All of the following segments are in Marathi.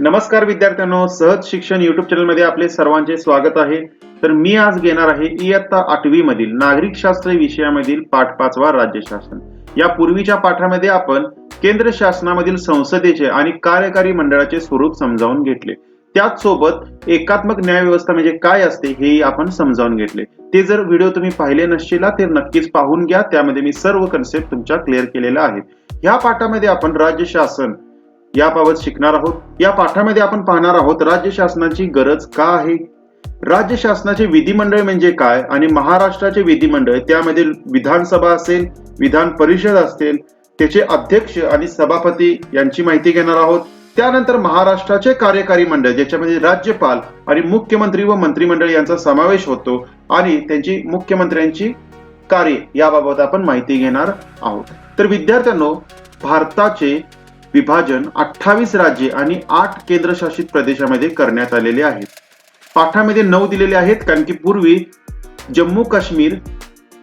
नमस्कार विद्यार्थ्यांनो सहज शिक्षण युट्यूब चॅनलमध्ये आपले सर्वांचे स्वागत आहे. तर मी आज घेणार आहे इयत्ता आठवी मधील नागरिक शास्त्र विषयामधील पाठ पाचवा राज्य शासन. या पूर्वीच्या पाठामध्ये आपण केंद्र शासनामधील संसदेचे आणि कार्यकारी मंडळाचे स्वरूप समजावून घेतले. त्याच सोबत एकात्मक न्याय व्यवस्था म्हणजे काय असते हेही आपण समजावून घेतले. ते जर व्हिडिओ तुम्ही पाहिले नसशील तर नक्कीच पाहून घ्या. त्यामध्ये मी सर्व कन्सेप्ट तुमच्या क्लिअर केलेल्या आहेत. ह्या पाठामध्ये आपण राज्य शासन याबाबत शिकणार आहोत. या पाठामध्ये आपण पाहणार आहोत राज्य शासनाची गरज का आहे? राज्य शासनाचे विधिमंडळ म्हणजे काय आणि महाराष्ट्राचे विधिमंडळ त्यामध्ये विधानसभा असेल विधान परिषद असेल त्याचे अध्यक्ष आणि सभापती यांची माहिती घेणार आहोत. त्यानंतर महाराष्ट्राचे कार्यकारी मंडळ ज्याच्यामध्ये राज्यपाल आणि मुख्यमंत्री व मंत्रिमंडळ यांचा समावेश होतो आणि त्यांची मुख्यमंत्र्यांची कार्य याबाबत आपण माहिती घेणार आहोत. तर विद्यार्थ्यांनो भारताचे विभाजन अठ्ठावीस राज्ये आणि आठ केंद्रशासित प्रदेशामध्ये करण्यात आलेले आहेत. पाठामध्ये नऊ दिलेले आहेत कारण की पूर्वी जम्मू काश्मीर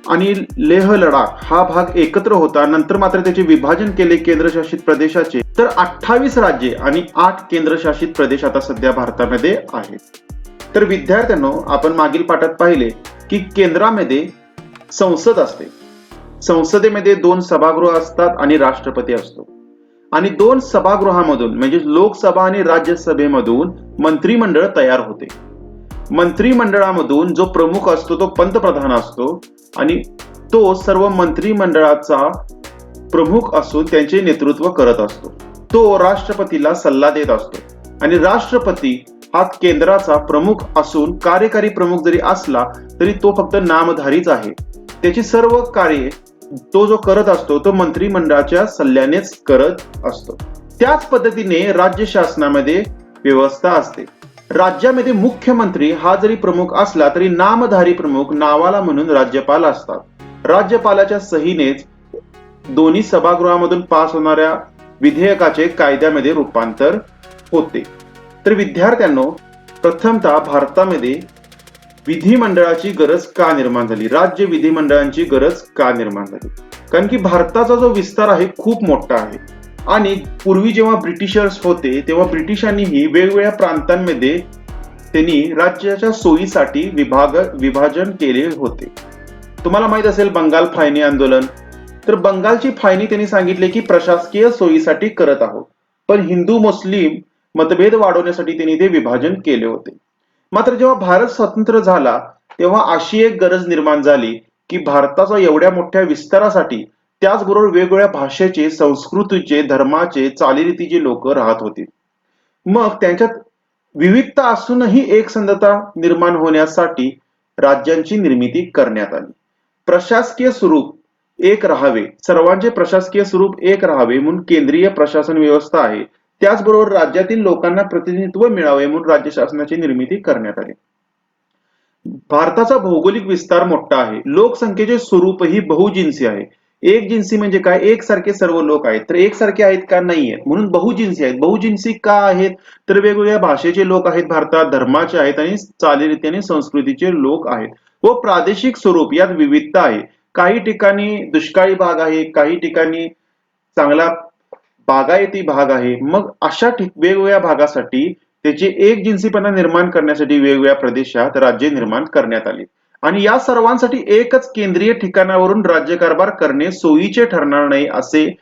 आणि लेह लडाख हा भाग एकत्र होता नंतर मात्र त्याचे विभाजन केले केंद्रशासित प्रदेशाचे. तर अठ्ठावीस राज्ये आणि आठ केंद्रशासित प्रदेश आता सध्या भारतामध्ये आहेत. तर विद्यार्थ्यांनो आपण मागील पाठात पाहिले की केंद्रामध्ये संसद असते. संसदेमध्ये दोन सभागृह असतात आणि राष्ट्रपती असतो. आणि दोन सभागृहामधून म्हणजे लोकसभा आणि राज्यसभेमधून मंत्रिमंडळ तयार होते. मंत्रिमंडळामधून जो प्रमुख असतो तो पंतप्रधान असतो आणि तो सर्व मंत्रिमंडळाचा प्रमुख असून त्यांचे नेतृत्व करत असतो. तो राष्ट्रपतीला सल्ला देत असतो. आणि राष्ट्रपती हा केंद्राचा प्रमुख असून कार्यकारी प्रमुख जरी असला तरी तो फक्त नामधारीच आहे. त्याची सर्व कार्ये तो जो करत असतो तो मंत्रिमंडळाच्या सल्ल्यानेच करत असतो. त्याच पद्धतीने राज्य शासनामध्ये व्यवस्था असते. राज्यामध्ये मुख्यमंत्री हा जरी प्रमुख असला तरी नामधारी प्रमुख नावाला म्हणून राज्यपाल असतात. राज्यपालाच्या सहीनेच दोन्ही सभागृहामधून पास होणाऱ्या विधेयकाचे कायद्यामध्ये रूपांतर होते. तर विद्यार्थ्यांनो प्रथमतः भारतामध्ये विधिमंडळाची गरज का निर्माण झाली? राज्य विधिमंडळांची गरज का निर्माण झाली? कारण की भारताचा जो विस्तार आहे खूप मोठा आहे. आणि पूर्वी जेव्हा ब्रिटिशर्स होते तेव्हा ब्रिटिशांनीही वेगवेगळ्या प्रांतांमध्ये त्यांनी राज्याच्या सोयीसाठी विभाग विभाजन केले होते. तुम्हाला माहीत असेल बंगाल फायनी आंदोलन. तर बंगालची फायनी त्यांनी सांगितले की प्रशासकीय सोयीसाठी करत आहोत. पण हिंदू मुस्लिम मतभेद वाढवण्यासाठी त्यांनी ते विभाजन केले होते. मात्र जेव्हा भारत स्वतंत्र झाला तेव्हा अशी एक गरज निर्माण झाली की भारताचा एवढ्या मोठ्या विस्तारासाठी त्याचबरोबर वेगवेगळ्या भाषेचे संस्कृतीचे धर्माचे चालीरीतीचे लोक राहत होते. मग त्यांच्यात विविधता असूनही एकसंधता निर्माण होण्यासाठी राज्यांची निर्मिती करण्यात आली. प्रशासकीय स्वरूप एक राहावे सर्वांचे प्रशासकीय स्वरूप एक राहावे म्हणून केंद्रीय प्रशासन व्यवस्था आहे. त्याचबरोबर राज्यातील लोकांना प्रतिनिधित्व मिळावे म्हणून राज्य शासनाची निर्मिती करण्यात आली. भारताचा भौगोलिक विस्तार मोठा आहे. लोकसंख्येचे स्वरूपही बहुजिन्सी आहे. एक जिन्सी म्हणजे काय? एकसारखे सर्व लोक आहेत. तर एकसारखे आहेत का? नाही आहेत म्हणून बहुजिन्सी आहेत. बहुजिन्सी का आहेत? तर वेगवेगळ्या भाषेचे लोक आहेत. भारतात धर्माचे आहेत आणि चालीरीती आणि संस्कृतीचे लोक आहेत. व प्रादेशिक स्वरूप यात विविधता आहे. काही ठिकाणी दुष्काळी भाग आहे. काही ठिकाणी चांगला बागायती भाग आहे. मग अशा वेगवेगळ्या भागासाठी त्याचे एक जिन्सीपणा निर्माण करण्यासाठी वेगवेगळ्या प्रदेशात राज्य निर्माण करण्यात आली. आणि या सर्वांसाठी एकच केंद्रीय ठिकाणावरून राज्यकारभार करणे सोयीचे ठरणार नाही असे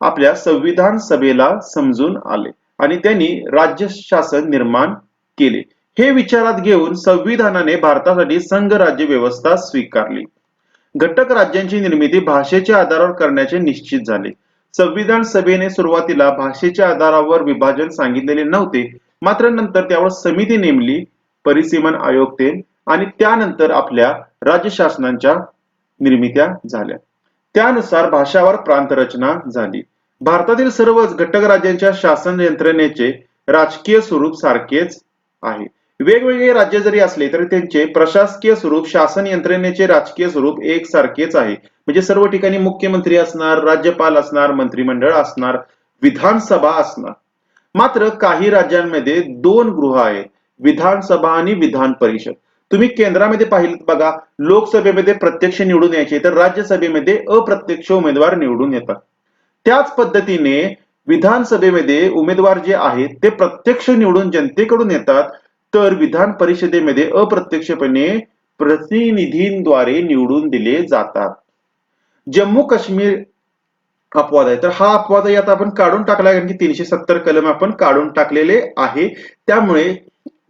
आपल्या संविधान सभेला समजून आले आणि त्यांनी राज्य शासन निर्माण केले. हे विचारात घेऊन संविधानाने भारतासाठी संघ राज्य व्यवस्था स्वीकारली. घटक राज्यांची निर्मिती भाषेच्या आधारावर करण्याचे निश्चित झाले. संविधान सभेने सुरुवातीला भाषेच्या आधारावर विभाजन सांगितलेले नव्हते. मात्र नंतर त्यावर समिती नेमली परिसीमन आयोग ते आणि त्यानंतर आपल्या राज्य शासनांच्या निर्मित्या झाल्या. त्यानुसार भाषावर प्रांत रचना झाली. भारतातील सर्वच घटक राज्यांच्या शासन यंत्रणेचे राजकीय स्वरूप सारखेच आहे. वेगवेगळे राज्य जरी असले तरी त्यांचे प्रशासकीय स्वरूप शासन यंत्रणेचे राजकीय स्वरूप एकसारखेच आहे. म्हणजे सर्व ठिकाणी मुख्यमंत्री असणार राज्यपाल असणार मंत्रिमंडळ असणार विधानसभा असणार. मात्र काही राज्यांमध्ये दोन गृह आहेत विधानसभा आणि विधान परिषद. तुम्ही केंद्रामध्ये पाहिलं बघा लोकसभेमध्ये प्रत्यक्ष निवडून यायचे तर राज्यसभेमध्ये अप्रत्यक्ष उमेदवार निवडून येतात. त्याच पद्धतीने विधानसभेमध्ये उमेदवार जे आहेत ते प्रत्यक्ष निवडून जनतेकडून येतात तर विधान परिषदेमध्ये अप्रत्यक्षपणे प्रतिनिधींद्वारे निवडून दिले जातात. जम्मू काश्मीर अपवाद आहे. तर हा अपवाद यात आपण काढून टाकला कारण की तीनशे सत्तर कलम आपण काढून टाकलेले आहे. त्यामुळे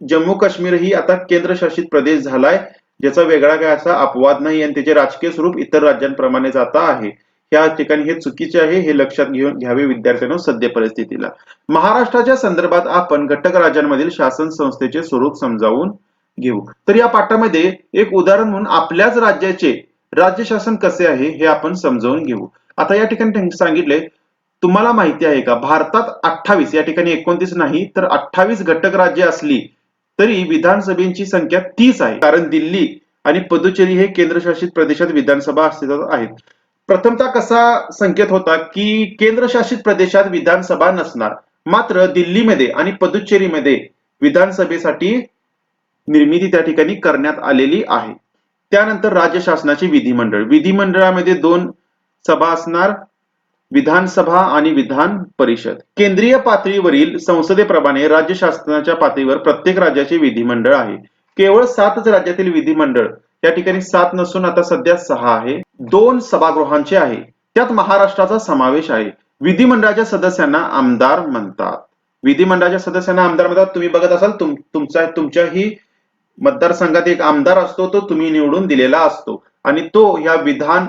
जम्मू काश्मीर ही आता केंद्रशासित प्रदेश झालाय ज्याचा वेगळा काय असा अपवाद नाही आणि त्याचे राजकीय स्वरूप इतर राज्यांप्रमाणे जाता आहे. या ठिकाणी हे चुकीचे आहे हे लक्षात घेऊन घ्यावे विद्यार्थ्यांनो सद्य परिस्थितीला. महाराष्ट्राच्या संदर्भात आपण घटक राज्यांमधील शासन संस्थेचे स्वरूप समजावून घेऊ. तर या पाठामध्ये एक उदाहरण म्हणून आपल्याच राज्याचे राज्य शासन कसे आहे हे आपण समजावून घेऊ. आता या ठिकाणी सांगितले तुम्हाला माहिती आहे का भारतात अठ्ठावीस या ठिकाणी एकोणतीस नाही तर अठ्ठावीस घटक राज्य असली तरी विधानसभेची संख्या तीस आहे. कारण दिल्ली आणि पुदुचेरी हे केंद्रशासित प्रदेशात विधानसभा अस्तित्वात आहेत. प्रथमता कसा संकेत होता की केंद्रशासित प्रदेशात विधानसभा नसणार मात्र दिल्लीमध्ये आणि पुदुच्चेरीमध्ये विधानसभेसाठी निर्मिती त्या ठिकाणी करण्यात आलेली आहे. त्यानंतर राज्य शासनाचे विधिमंडळ. विधिमंडळामध्ये दोन सभा असणार विधानसभा आणि विधान परिषद. केंद्रीय पातळीवरील संसदेप्रमाणे राज्य शासनाच्या पातळीवर प्रत्येक राज्याचे विधिमंडळ आहे. केवळ सातच राज्यातील विधिमंडळ या ठिकाणी सात नसून आता सध्या सहा आहे. दोन सभागृहांचे आहे. त्यात महाराष्ट्राचा समावेश आहे. विधिमंडळाच्या सदस्यांना आमदार म्हणतात. विधिमंडळाच्या सदस्यांना आमदार म्हणतात. तुम्ही बघत असाल तुम तुमचा तुमच्याही मतदारसंघात एक आमदार असतो तो तुम्ही निवडून दिलेला असतो. आणि तो या विधान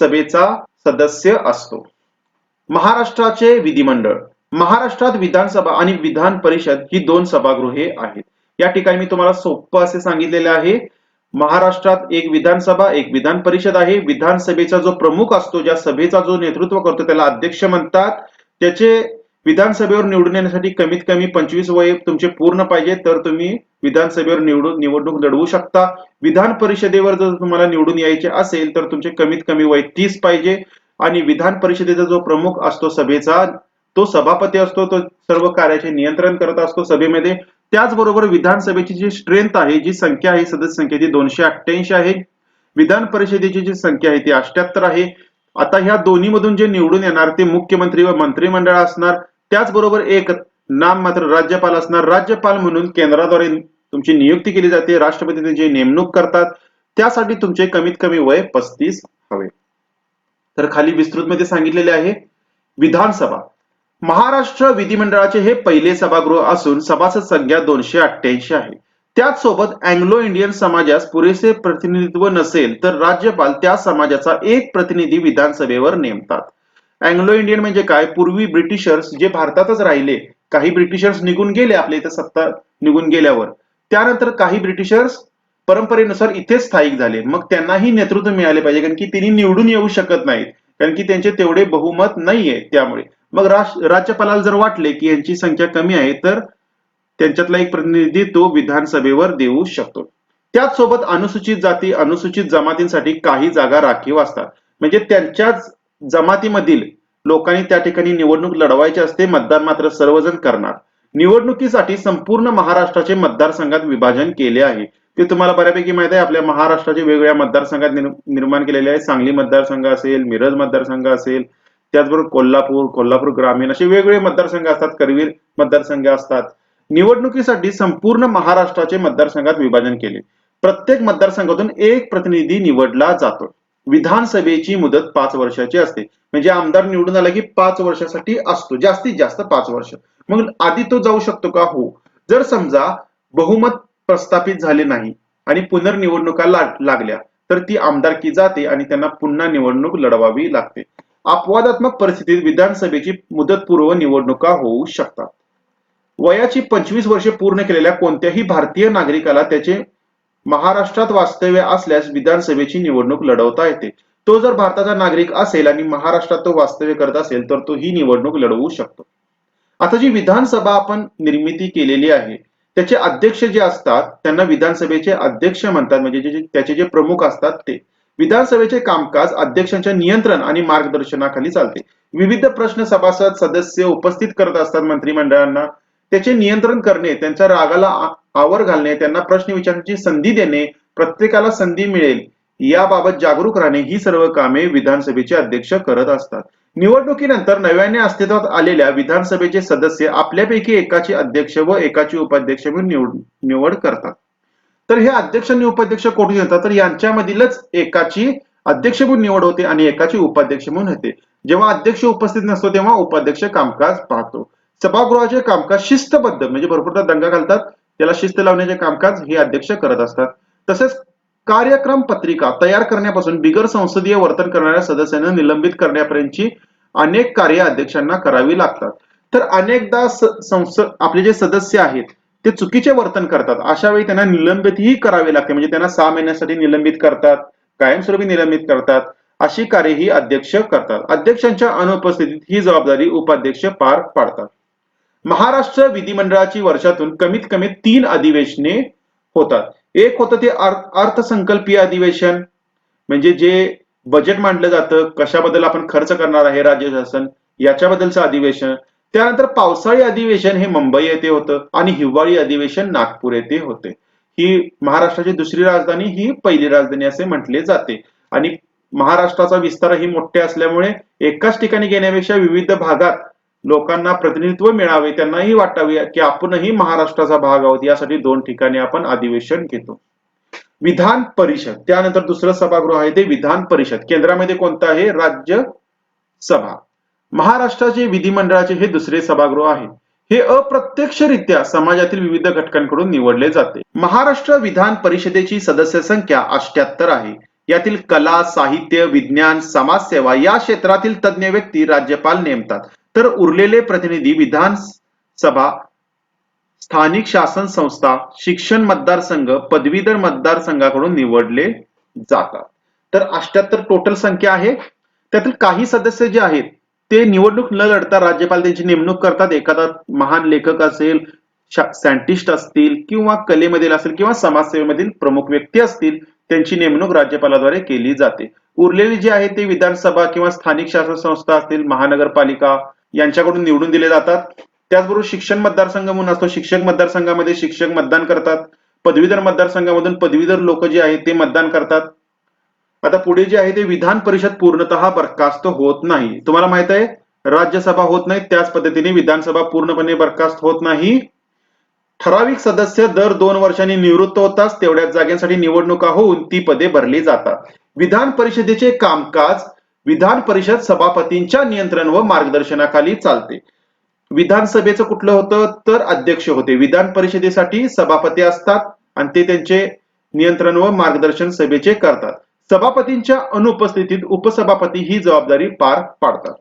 सभेचा सदस्य असतो. महाराष्ट्राचे विधिमंडळ महाराष्ट्रात विधानसभा आणि विधान परिषद ही दोन सभागृहे आहेत. या ठिकाणी मी तुम्हाला सोपं असे सांगितलेले आहे. महाराष्ट्रात एक विधानसभा एक विधान परिषद आहे. विधानसभेचा जो प्रमुख असतो ज्या सभेचा जो नेतृत्व करतो त्याला अध्यक्ष म्हणतात. त्याचे विधानसभेवर निवडून येण्यासाठी कमीत कमी पंचवीस वय तुमचे पूर्ण पाहिजे तर तुम्ही विधानसभेवर निवडून निवडणूक लढवू शकता. विधान परिषदेवर जर तुम्हाला निवडून यायचे असेल तर तुमचे कमीत कमी वय तीस पाहिजे. आणि विधान परिषदेचा जो प्रमुख असतो सभेचा तो सभापती असतो तो सर्व कार्याचे नियंत्रण करत असतो सभेमध्ये. त्याचबरोबर विधानसभेची जी स्ट्रेंथ आहे जी संख्या आहे सदस्य संख्या ती दोनशे अठ्ठ्याऐंशी आहे. विधान परिषदेची जी संख्या आहे ती अष्ट्याहत्तर आहे. आता ह्या दोन्ही मधून जे निवडून येणार ते मुख्यमंत्री व मंत्रिमंडळ असणार. त्याचबरोबर एक नाम मात्र राज्यपाल असणार. राज्यपाल म्हणून केंद्राद्वारे तुमची नियुक्ती केली जाते. राष्ट्रपती त्यांची नेमणूक करतात. त्यासाठी तुमचे कमीत कमी वय पस्तीस हवे. तर खाली विस्तृत मध्ये सांगितलेले आहे विधानसभा. महाराष्ट्र विधिमंडळाचे हे पहिले सभागृह असून सभासद संख्या दोनशे अठ्ठ्याऐंशी आहे. त्याच सोबत अँग्लो इंडियन समाजास पुरेसे प्रतिनिधित्व नसेल तर राज्यपाल त्या समाजाचा एक प्रतिनिधी विधानसभेवर नेमतात. अँग्लो इंडियन म्हणजे काय? पूर्वी ब्रिटिशर्स जे भारतातच राहिले काही ब्रिटिशर्स निघून गेले आपल्या इथे सत्ता निघून गेल्यावर. त्यानंतर काही ब्रिटिशर्स परंपरेनुसार इथेच स्थायिक झाले. मग त्यांनाही नेतृत्व मिळाले पाहिजे कारण की त्यांनी निवडून येऊ शकत नाहीत. कारण की त्यांचे तेवढे बहुमत नाहीये त्यामुळे. मग राज्यपालाला जर वाटले की यांची संख्या कमी आहे तर त्यांच्यातला एक प्रतिनिधी तो विधानसभेवर देऊ शकतो. त्याच सोबत अनुसूचित जाती अनुसूचित जमातींसाठी काही जागा राखीव असतात. म्हणजे त्यांच्याच जमातीमधील लोकांनी त्या ठिकाणी निवडणूक लढवायची असते मतदान मात्र सर्वजण करणार. निवडणुकीसाठी संपूर्ण महाराष्ट्राचे मतदारसंघात विभाजन केले आहे. ते तुम्हाला बऱ्यापैकी माहिती आहे आपल्या महाराष्ट्राचे वेगवेगळ्या मतदारसंघात निर्माण केलेले आहे सांगली मतदारसंघ असेल मिरज मतदारसंघ असेल त्याचबरोबर कोल्हापूर कोल्हापूर ग्रामीण असे वेगवेगळे मतदारसंघ असतात करवीर मतदारसंघ असतात. निवडणुकीसाठी संपूर्ण महाराष्ट्राचे मतदारसंघात विभाजन केले. प्रत्येक मतदारसंघातून एक प्रतिनिधी निवडला जातो. विधानसभेची मुदत पाच वर्षाची असते. म्हणजे आमदार निवडून आला की पाच वर्षासाठी असतो. जास्तीत जास्त पाच वर्ष. मग आधी तो जाऊ शकतो का? हो. जर समजा बहुमत प्रस्थापित झाले नाही आणि पुनर्निवडणुका लागल्या तर ती आमदारकी जाते आणि त्यांना पुन्हा निवडणूक लढवावी लागते. अपवादात्मक परिस्थितीत विधानसभेची मुदतपूर्व निवडणुका होऊ शकतात. वयाची पंचवीस वर्षे पूर्ण केलेल्या कोणत्याही भारतीय नागरिकाला त्याचे महाराष्ट्रात वास्तव्य असल्यास विधानसभेची निवडणूक लढवता येते. तो जर भारताचा नागरिक असेल आणि महाराष्ट्रात तो वास्तव्य करत असेल तर तो ही निवडणूक लढवू शकतो. आता जी विधानसभा आपण निर्मिती केलेली आहे त्याचे अध्यक्ष जे असतात त्यांना विधानसभेचे अध्यक्ष म्हणतात. म्हणजे त्याचे जे प्रमुख असतात ते. विधानसभेचे कामकाज अध्यक्षांच्या नियंत्रण आणि मार्गदर्शनाखाली चालते. विविध प्रश्न सभासद सदस्य उपस्थित करत असतात मंत्रिमंडळांना. त्याचे नियंत्रण करणे त्यांच्या रागाला आवर घालणे त्यांना प्रश्न विचारण्याची संधी देणे प्रत्येकाला संधी मिळेल याबाबत जागरूक राहणे ही सर्व कामे विधानसभेचे अध्यक्ष करत असतात. निवडणुकीनंतर नव्याने अस्तित्वात आलेल्या विधानसभेचे सदस्य आपल्यापैकी एकाचे अध्यक्ष व एकाची उपाध्यक्ष म्हणून निवड करतात. तर हे अध्यक्ष आणि उपाध्यक्ष कोठून येतात? तर यांच्यामधीलच एकाची अध्यक्ष म्हणून निवड होते आणि एकाची उपाध्यक्ष म्हणून होते. जेव्हा अध्यक्ष उपस्थित नसतो तेव्हा उपाध्यक्ष कामकाज पाहतो. सभागृहाचे कामकाज शिस्तबद्ध म्हणजे भरपूरदा दंगा घालतात. त्याला शिस्त लावण्याचे कामकाज हे अध्यक्ष करत असतात. तसेच कार्यक्रम पत्रिका तयार करण्यापासून बिगर संसदीय वर्तन करणाऱ्या सदस्यांना निलंबित करण्यापर्यंतची अनेक कार्य अध्यक्षांना करावी लागतात. तर अनेकदा संसद आपले जे सदस्य आहेत ते चुकीचे वर्तन करतात. अशा वेळी त्यांना निलंबितही करावे लागते. म्हणजे त्यांना सहा महिन्यासाठी निलंबित करतात कायमस्वरूपी निलंबित करतात अशी कार्य ही अध्यक्ष करतात. अध्यक्षांच्या अनुपस्थितीत ही जबाबदारी उपाध्यक्ष पार पाडतात. महाराष्ट्र विधिमंडळाची वर्षातून कमीत कमी तीन अधिवेशने होतात. एक होतं ते अर्थसंकल्पीय अधिवेशन. म्हणजे जे बजेट मांडलं जातं कशाबद्दल आपण खर्च करणार आहे राज्य शासन याच्याबद्दलचं अधिवेशन. त्यानंतर पावसाळी अधिवेशन हे मुंबई येथे होतं आणि हिवाळी अधिवेशन नागपूर येथे होते. ही महाराष्ट्राची दुसरी राजधानी ही पहिली राजधानी असे म्हटले जाते. आणि महाराष्ट्राचा विस्तार ही मोठे असल्यामुळे एकाच ठिकाणी घेण्यापेक्षा विविध भागात लोकांना प्रतिनिधित्व मिळावे त्यांनाही वाटावे की आपणही महाराष्ट्राचा भाग आहोत. यासाठी दोन ठिकाणी आपण अधिवेशन घेतो. विधान परिषद त्यानंतर दुसरं सभागृह आहे ते विधान परिषद. केंद्रामध्ये कोणतं आहे? राज्य सभा महाराष्ट्राचे विधिमंडळाचे हे दुसरे सभागृह आहे. हे अप्रत्यक्षरित्या समाजातील विविध घटकांकडून निवडले जाते. महाराष्ट्र विधान परिषदेची सदस्य संख्या अष्ट्याहत्तर आहे. यातील कला साहित्य विज्ञान समाजसेवा या क्षेत्रातील तज्ज्ञ व्यक्ती राज्यपाल नेमतात. तर उरलेले प्रतिनिधी विधान सभा स्थानिक शासन संस्था शिक्षण मतदारसंघ पदवीधर मतदारसंघाकडून निवडले जातात. तर अष्ट्याहत्तर टोटल संख्या आहे. त्यातील काही सदस्य जे आहेत ते निवडणूक न लढता राज्यपाल त्यांची नेमणूक करतात. एखादा महान लेखक असेल सायंटिस्ट असतील किंवा कलेमधील असेल किंवा समाजसेवेमधील प्रमुख व्यक्ती असतील त्यांची नेमणूक राज्यपालाद्वारे केली जाते. उरलेली जी आहे ते विधानसभा किंवा स्थानिक शासन संस्था असतील महानगरपालिका यांच्याकडून निवडून दिले जातात. त्याचबरोबर शिक्षण मतदारसंघ म्हणून असतो शिक्षक मतदारसंघामध्ये शिक्षक मतदान करतात. पदवीधर मतदारसंघामधून पदवीधर लोक जे आहेत ते मतदान करतात. आता पुढे जे आहे ते विधान परिषद पूर्णतः बरखास्त होत नाही. तुम्हाला माहीत आहे राज्यसभा होत नाही त्याच पद्धतीने विधानसभा पूर्णपणे बरखास्त होत नाही. ठराविक सदस्य दर दोन वर्षांनी निवृत्त होताच तेवढ्याच जागेसाठी निवडणुका होऊन ती पदे भरली जातात. विधान परिषदेचे कामकाज विधान परिषद सभापतींच्या नियंत्रण व मार्गदर्शनाखाली चालते. विधानसभेचं कुठलं होतं तर अध्यक्ष होते. विधान परिषदेसाठी सभापती असतात आणि ते त्यांचे नियंत्रण व मार्गदर्शन सभेचे करतात. सभापतींच्या अनुपस्थितीत उपसभापती ही जबाबदारी पार पाडतात.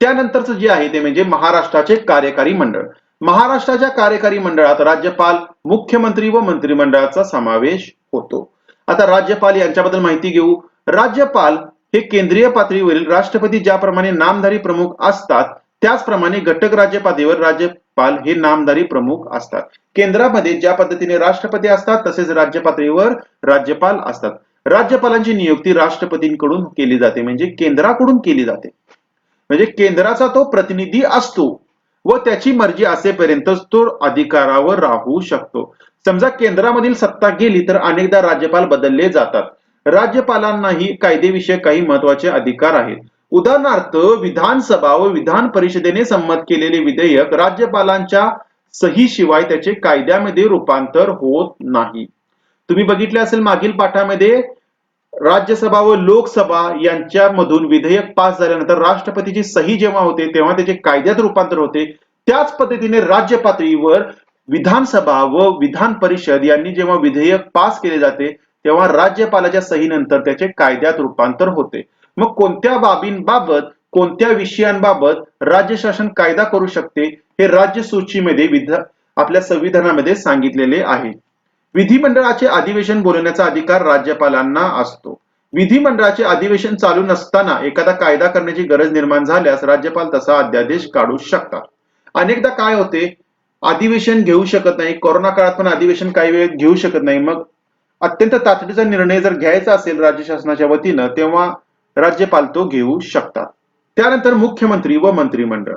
त्यानंतरच जे आहे ते म्हणजे महाराष्ट्राचे कार्यकारी मंडळ. महाराष्ट्राच्या कार्यकारी मंडळात राज्यपाल मुख्यमंत्री व मंत्रिमंडळाचा समावेश होतो. आता राज्यपाल यांच्याबद्दल माहिती घेऊ. राज्यपाल हे केंद्रीय पातळीवरील राष्ट्रपती ज्याप्रमाणे नामधारी प्रमुख असतात त्याचप्रमाणे घटक राज्य पातळीवर राज्यपाल हे नामधारी प्रमुख असतात. केंद्रामध्ये ज्या पद्धतीने राष्ट्रपती असतात तसेच राज्य पातळीवर राज्यपाल असतात. राज्यपालांची नियुक्ती राष्ट्रपतींकडून केली जाते म्हणजे केंद्राकडून केली जाते. म्हणजे केंद्राचा तो प्रतिनिधी असतो व त्याची मर्जी असेपर्यंतच तो अधिकारावर राहू शकतो. समजा केंद्रामधील सत्ता गेली तर अनेकदा राज्यपाल बदलले जातात. राज्यपालांनाही कायदेविषयक काही महत्त्वाचे अधिकार आहेत. उदाहरणार्थ विधानसभा व विधान परिषदेने संमत केलेले विधेयक राज्यपालांच्या सही शिवाय त्याचे कायद्यामध्ये रूपांतर होत नाही. तुम्ही बघितले असेल मागील पाठामध्ये राज्यसभा व लोकसभा यांच्यामधून विधेयक पास झाल्यानंतर राष्ट्रपतीची सही जेव्हा होते तेव्हा त्याचे कायद्यात रूपांतर होते त्याच पद्धतीने राज्य पातळीवर विधानसभा व विधान परिषद यांनी जेव्हा विधेयक पास केले जाते तेव्हा राज्यपालाच्या सहीनंतर त्याचे कायद्यात रूपांतर होते. मग कोणत्या बाबींबाबत कोणत्या विषयांबाबत राज्य शासन कायदा करू शकते हे राज्य सूचीमध्ये विध आपल्या संविधानामध्ये सांगितलेले आहे. विधिमंडळाचे अधिवेशन बोलवण्याचा अधिकार राज्यपालांना असतो. विधिमंडळाचे अधिवेशन चालू नसताना एखादा कायदा करण्याची गरज निर्माण झाल्यास राज्यपाल तसा अध्यादेश काढू शकतात. अनेकदा काय होते? अधिवेशन घेऊ शकत नाही कोरोना काळात पण अधिवेशन काही वेळ घेऊ शकत नाही. मग अत्यंत तातडीचा निर्णय जर घ्यायचा असेल राज्य शासनाच्या वतीनं तेव्हा राज्यपाल तो घेऊ शकतात. त्यानंतर मुख्यमंत्री व मंत्रिमंडळ.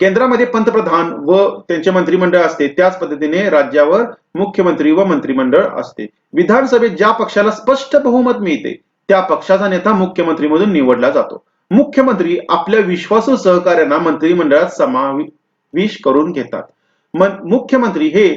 केंद्रामध्ये पंतप्रधान व त्यांचे मंत्रिमंडळ असते त्याच पद्धतीने राज्यावर मुख्यमंत्री व मंत्रिमंडळ असते. विधानसभेत ज्या पक्षाला स्पष्ट बहुमत मिळते त्या पक्षाचा नेता मुख्यमंत्री मधून निवडला जातो. मुख्यमंत्री आपल्या विश्वासू सहकार्यांना मंत्रिमंडळात समावेश करून घेतात. मुख्यमंत्री हे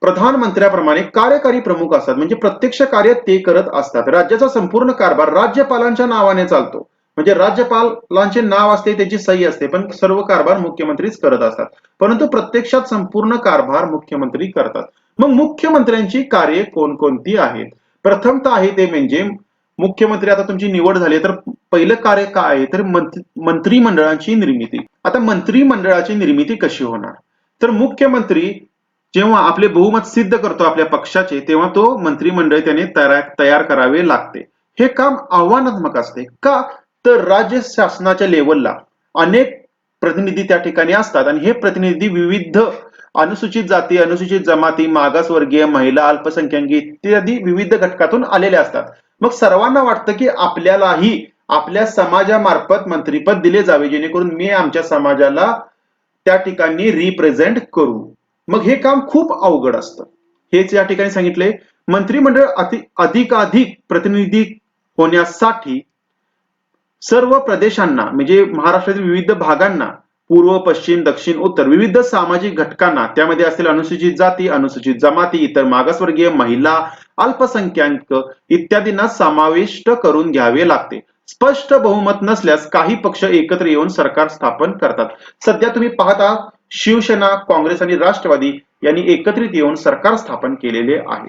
प्रधानमंत्र्याप्रमाणे कार्यकारी प्रमुख असतात. म्हणजे प्रत्यक्ष कार्य ते करत असतात. राज्याचा संपूर्ण कारभार राज्यपालांच्या नावाने चालतो. म्हणजे राज्यपालांचे नाव असते त्याची सही असते पण सर्व कारभार मुख्यमंत्रीच करत असतात. परंतु प्रत्यक्षात संपूर्ण कारभार मुख्यमंत्री करतात. मग मुख्यमंत्र्यांची कार्य कोणकोणती आहेत? प्रथमतः आहे ते म्हणजे मुख्यमंत्री आता तुमची निवड झाली तर पहिलं कार्य काय आहे? तर मंत्रिमंडळाची निर्मिती. आता मंत्रिमंडळाची निर्मिती कशी होणार? तर मुख्यमंत्री जेव्हा आपले बहुमत सिद्ध करतो आपल्या पक्षाचे तेव्हा तो मंत्रिमंडळ त्याने तयार करावे लागते. हे काम आव्हानात्मक असते. का? तर राज्य शासनाच्या लेवलला अनेक प्रतिनिधी त्या ठिकाणी असतात. आणि हे प्रतिनिधी विविध अनुसूचित जाती अनुसूचित जमाती मागासवर्गीय महिला अल्पसंख्याक इत्यादी विविध घटकातून आलेले असतात. मग सर्वांना वाटतं की आपल्यालाही आपल्या समाजामार्फत मंत्रीपद दिले जावे जेणेकरून मी आमच्या समाजाला त्या ठिकाणी रिप्रेझेंट करू. मग हे काम खूप अवघड असतं. हेच या ठिकाणी सांगितले मंत्रिमंडळ अधिकाधिक प्रतिनिधी होण्यासाठी सर्व प्रदेशांना म्हणजे महाराष्ट्रातील विविध भागांना पूर्व पश्चिम दक्षिण उत्तर विविध सामाजिक घटकांना त्यामध्ये असतील अनुसूचित जाती अनुसूचित जमाती इतर मागासवर्गीय महिला अल्पसंख्याक इत्यादींना समाविष्ट करून घ्यावे लागते. स्पष्ट बहुमत नसल्यास काही पक्ष एकत्र येऊन सरकार स्थापन करतात. सध्या तुम्ही पाहता शिवसेना काँग्रेस आणि राष्ट्रवादी यांनी एकत्रित येऊन सरकार स्थापन केलेले आहे.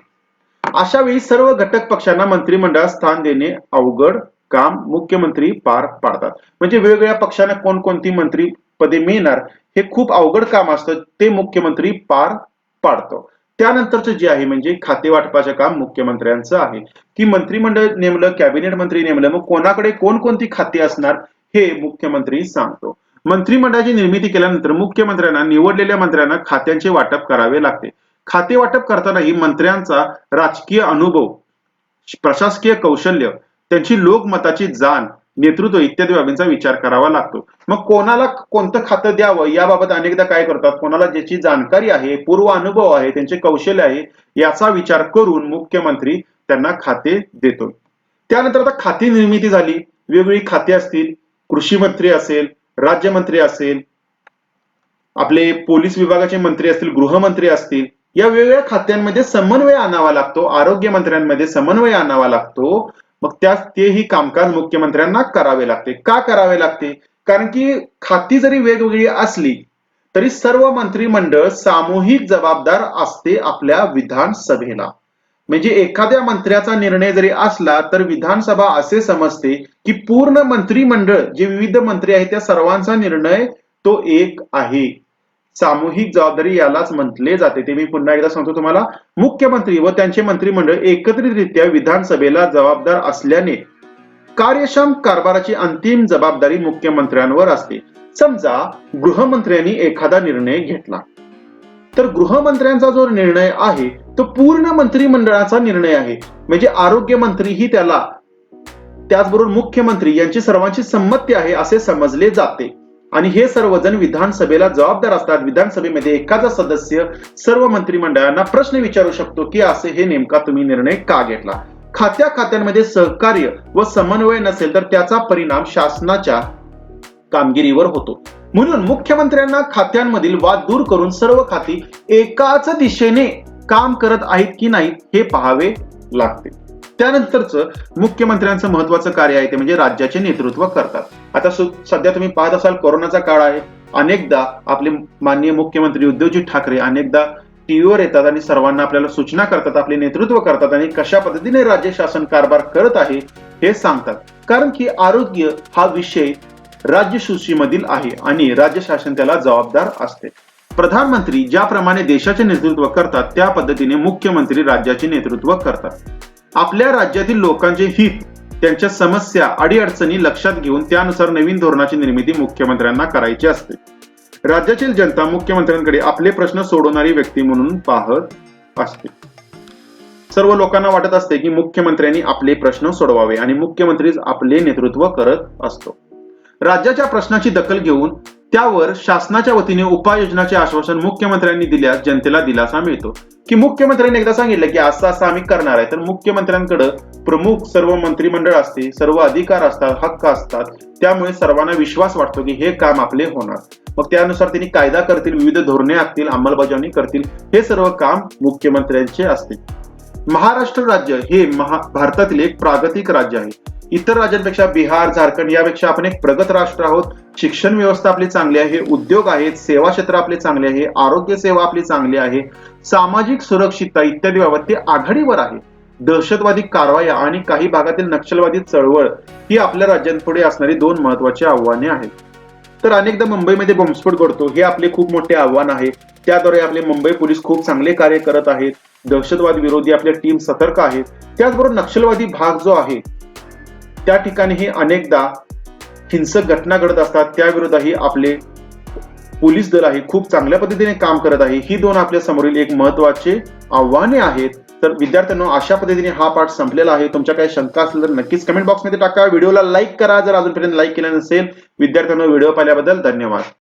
अशा वेळी सर्व घटक पक्षांना मंत्रिमंडळात स्थान देणे अवघड काम मुख्यमंत्री पार पाडतात. म्हणजे वेगवेगळ्या पक्षांना कोणकोणती मंत्री पदे मिळणार हे खूप अवघड काम असतं ते मुख्यमंत्री पार पाडतो. त्यानंतरचं जे आहे म्हणजे खाते वाटपाचं काम मुख्यमंत्र्यांचं आहे. की मंत्रिमंडळ नेमलं कॅबिनेट मंत्री नेमलं मग कोणाकडे कोणकोणती खाती असणार हे मुख्यमंत्री सांगतो. मंत्रिमंडळाची निर्मिती केल्यानंतर मुख्यमंत्र्यांना निवडलेल्या मंत्र्यांना खात्यांचे वाटप करावे लागते. खाते वाटप करतानाही मंत्र्यांचा राजकीय अनुभव प्रशासकीय कौशल्य त्यांची लोकमताची जाण नेतृत्व इत्यादी बाबींचा विचार करावा लागतो. मग कोणाला कोणतं खातं द्यावं? याबाबत अनेकदा काय करतात? कोणाला ज्याची जाणकारी आहे पूर्व अनुभव आहे त्यांचे कौशल्य आहे याचा विचार करून मुख्यमंत्री त्यांना खाते देतो. त्यानंतर आता खाती निर्मिती झाली. वेगवेगळी खाते असतील कृषी मंत्री असेल राज्यमंत्री असेल आपले पोलीस विभागाचे मंत्री असतील गृहमंत्री असतील या वेगवेगळ्या खात्यांमध्ये समन्वय आणावा लागतो आरोग्य मंत्र्यांमध्ये समन्वय आणावा लागतो. मग त्या तेही कामकाज मुख्यमंत्र्यांना करावे लागते. का करावे लागते? कारण की खाती जरी वेगवेगळी असली तरी सर्व मंत्रिमंडळ सामूहिक जबाबदार असते आपल्या विधानसभेला. म्हणजे एखाद्या मंत्र्याचा निर्णय जरी असला तर विधानसभा असे समजते की पूर्ण मंत्रिमंडळ जे विविध मंत्री आहेत त्या सर्वांचा निर्णय तो एक आहे. सामूहिक जबाबदारी यालाच म्हटले जाते. ते मी पुन्हा एकदा सांगतो तुम्हाला. मुख्यमंत्री व त्यांचे मंत्रिमंडळ एकत्रितरित्या विधानसभेला जबाबदार असल्याने कार्यक्षम कारभाराची अंतिम जबाबदारी मुख्यमंत्र्यांवर असते. समजा गृहमंत्र्यांनी एखादा निर्णय घेतला. तर गृहमंत्र्यांचा जो निर्णय आहे तो पूर्ण मंत्रिमंडळाचा निर्णय आहे. म्हणजे आरोग्य मंत्रीही त्याला त्याचबरोबर मुख्यमंत्री यांची सर्वांची संमती आहे असे समजले जाते. आणि हे सर्वजण विधानसभेला जबाबदार असतात. विधानसभेमध्ये एखादा सदस्य सर्व मंत्रिमंडळांना प्रश्न विचारू शकतो की असे हे नेमका तुम्ही निर्णय का घेतला? खात्या खात्यांमध्ये सहकार्य व समन्वय नसेल तर त्याचा परिणाम शासनाच्या कामगिरीवर होतो. म्हणून मुख्यमंत्र्यांना खात्यांमधील वाद दूर करून सर्व खाती एकाच दिशेने काम करत आहेत की नाही हे पाहावे लागते. त्यानंतरच मुख्यमंत्र्यांचं महत्वाचं कार्य आहे ते म्हणजे राज्याचे नेतृत्व करतात. आता सध्या तुम्ही पाहत असाल कोरोनाचा काळ आहे. अनेकदा आपले माननीय मुख्यमंत्री उद्धवजी ठाकरे अनेकदा टीव्हीवर येतात आणि सर्वांना आपल्याला सूचना करतात आपले नेतृत्व करतात आणि कशा पद्धतीने राज्य शासन कारभार करत आहे हे सांगतात. कारण की आरोग्य हा विषय राज्य सूचीमधील आहे आणि राज्य शासन त्याला जबाबदार असते. प्रधानमंत्री ज्याप्रमाणे देशाचे नेतृत्व करतात त्या पद्धतीने मुख्यमंत्री राज्याचे नेतृत्व करतात. आपल्या राज्यातील लोकांचे हित त्यांच्या समस्या अडीअडचणी लक्षात घेऊन त्यानुसार नवीन धोरणाची निर्मिती मुख्यमंत्र्यांना करायची असते. राज्यातील जनता मुख्यमंत्र्यांकडे आपले प्रश्न सोडवणारी व्यक्ती म्हणून पाहत असते. सर्व लोकांना वाटत असते की मुख्यमंत्र्यांनी आपले प्रश्न सोडवावे आणि मुख्यमंत्रीच आपले नेतृत्व करत असतो. राज्याच्या प्रश्नाची दखल घेऊन त्यावर शासनाच्या वतीने उपाययोजनाचे आश्वासन मुख्यमंत्र्यांनी दिल्यास जनतेला दिलासा मिळतो. की मुख्यमंत्र्यांनी एकदा सांगितलं की असं असं आम्ही करणार आहे. तर मुख्यमंत्र्यांकडे प्रमुख सर्व मंत्रिमंडळ असते सर्व अधिकार असतात हक्क असतात त्यामुळे सर्वांना विश्वास वाटतो की हे काम आपले होणार. मग त्यानुसार त्यांनी कायदा करतील विविध धोरणे आखतील अंमलबजावणी करतील हे सर्व काम मुख्यमंत्र्यांचे असते. महाराष्ट्र राज्य हे महा भारतातील एक प्रागतिक राज्य आहे. इतर राज्यांपेक्षा बिहार झारखंड यापेक्षा आपण एक प्रगत राष्ट्र आहोत. शिक्षण व्यवस्था आपली चांगली आहे उद्योग आहेत सेवा क्षेत्र आपले चांगले आहे आरोग्य सेवा आपली चांगली आहे सामाजिक सुरक्षितता इत्यादी बाबत ते आघाडीवर आहे. दहशतवादी कारवाया आणि काही भागातील नक्षलवादी चळवळ ही आपल्या राज्यांपुढे असणारी दोन महत्वाची आव्हाने आहेत. तर अनेकदा मुंबईमध्ये बॉम्बस्फोट घडतो हे आपले खूप मोठे आव्हान आहे. त्याद्वारे आपले मुंबई पोलीस खूप चांगले कार्य करत आहेत. दहशतवाद विरोधी आपल्या टीम सतर्क आहेत. त्याचबरोबर नक्षलवादी भाग जो आहे त्या ठिकाणीही अनेकदा हिंसक घटना घडत असतात. त्याविरोधातही आपले पोलीस दल आहे खूप चांगल्या पद्धतीने काम करत आहे. ही दोन आपल्या समोरील एक महत्त्वाचे आव्हाने आहेत. तर विद्यार्थ्यांनो अशा पद्धतीने हा पाठ संपलेला आहे. तुमच्या काही शंका असेल तर नक्कीच कमेंट बॉक्समध्ये टाका. व्हिडिओला लाईक करा. जर अजूनपर्यंत लाईक केलं नसेल विद्यार्थ्यांनो व्हिडिओ पाहिल्याबद्दल धन्यवाद.